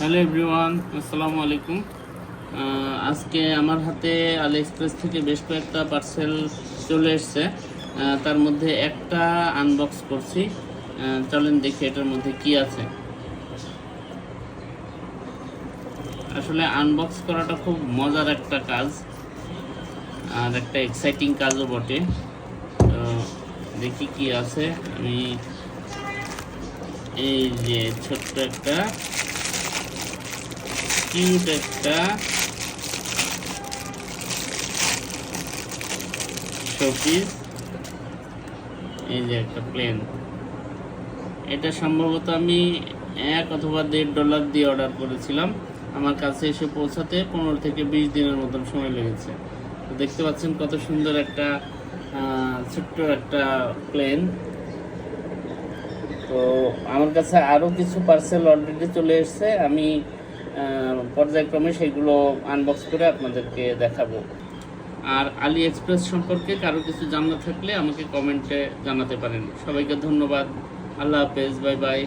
Hello everyone, আসসালামু আলাইকুম। আজকে আমার হাতে আলি এক্সপ্রেস থেকে বেশ কয়েকটা পার্সেল চলে এসছে। তার মধ্যে একটা আনবক্স করছি। চলেন দেখি এটার মধ্যে কি আছে। আসলে আনবক্স করাটা খুব মজার একটা কাজ আর একটা এক্সাইটিং কাজও বটে। তো দেখি কি আছে। আমি এই যে ছোট্ট একটা কিউট একটা শোপিস। এই যে একটা প্লেন। এটা সম্ভবত আমি এক অথবা দেড় ডলার দিয়ে অর্ডার করেছিলাম। আমার কাছে এসে পৌঁছাতে পনেরো থেকে বিশ দিনের মতন সময় লেগেছে। তো দেখতে পাচ্ছেন কত সুন্দর একটা ছোট্ট একটা প্লেন। তো আমার কাছে আরও কিছু পার্সেল অলরেডি চলে এসেছে। আমি পর্যায়ক্রমে সেগুলো আনবক্স করে আপনাদেরকে দেখাবো। আর আলি এক্সপ্রেস সম্পর্কে কারও কিছু জানা থাকলে আমাকে কমেন্টে জানাতে পারেন। সবাইকে ধন্যবাদ। আল্লাহ হাফেজ, বাই বাই।